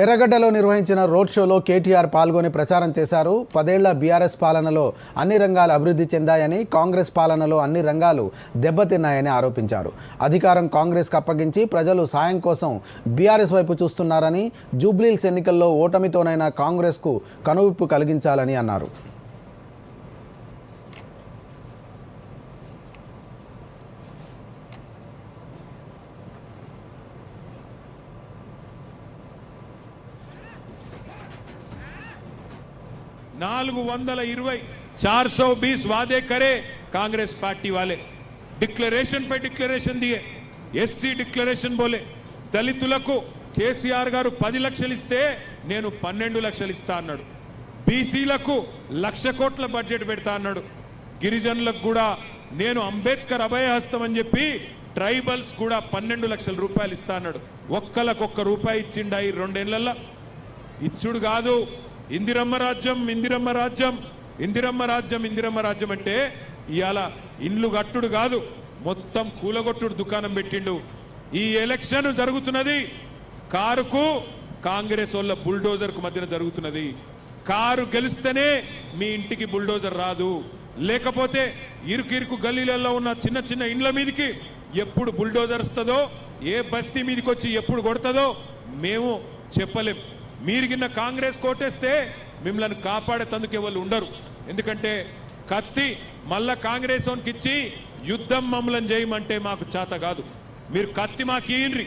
ఎర్రగడ్డలో నిర్వహించిన రోడ్ షోలో కేటీఆర్ పాల్గొని ప్రచారం చేశారు. పదేళ్ళ బీఆర్ఎస్ పాలనలో అన్ని రంగాలు అభివృద్ధి చెందాయని కాంగ్రెస్ పాలనలో అన్ని రంగాలు దెబ్బతిన్నాయని ఆరోపించారు. అధికారం కాంగ్రెస్కు అప్పగించి ప్రజలు సాయం కోసం బీఆర్ఎస్ వైపు చూస్తున్నారని జూబ్లీల్స్ ఎన్నికల్లో ఓటమితోనైనా కాంగ్రెస్కు కనువిప్పు కలిగించాలని అన్నారు. నాలుగు వందల ఇరవై चार सौ बीस वादे करे कांग्रेस पार्टी वाले డిక్లరేషన్ పై డిక్లరేషన్ దిగే ఎస్సీ డిక్లరేషన్ బోలే దళితులకు కేసీఆర్ గారు పది లక్షలు ఇస్తే నేను పన్నెండు లక్షలు ఇస్తా అన్నాడు బీసీలకు లక్ష కోట్ల బడ్జెట్ పెడతా అన్నాడు గిరిజనులకు కూడా నేను అంబేద్కర్ అభయహస్తం అని చెప్పి ట్రైబల్స్ కూడా పన్నెండు లక్షల రూపాయలు ఇస్తా అన్నాడు ఒక్కలకొక్క రూపాయి ఇచ్చిండా ఈ రెండేళ్లలో ఇచ్చుడు కాదు ఇందిరమ్మ రాజ్యం ఇందిరమ్మ రాజ్యం. ఇందిరమ్మ రాజ్యం ఇందిరమ్మ రాజ్యం అంటే ఇవాళ ఇండ్లు కట్టుడు కాదు మొత్తం కూలగొట్టుడు దుకాణం పెట్టిండు. ఈ ఎలక్షన్ జరుగుతున్నది కారుకు కాంగ్రెస్ వాళ్ళ బుల్డోజర్కు మధ్యన జరుగుతున్నది. కారు గెలిస్తేనే మీ ఇంటికి బుల్డోజర్ రాదు. లేకపోతే ఇరుకు ఇరుకు గల్లీలలో ఉన్న చిన్న చిన్న ఇండ్ల మీదకి ఎప్పుడు బుల్డోజర్ వస్తుందో ఏ బస్తీ మీదకి వచ్చి ఎప్పుడు కొడుతుందో మేము చెప్పలేం. మీరు గిన్న కాంగ్రెస్ కోటేస్తే మిమ్మల్ని కాపాడేతందుకు ఎవరు ఉండరు. ఎందుకంటే కత్తి మళ్ళా కాంగ్రెస్ ఇచ్చి యుద్ధం మమ్మల్ని చేయమంటే మాకు చేత కాదు. మీరు కత్తి మాకు ఇయ్యండ్రి.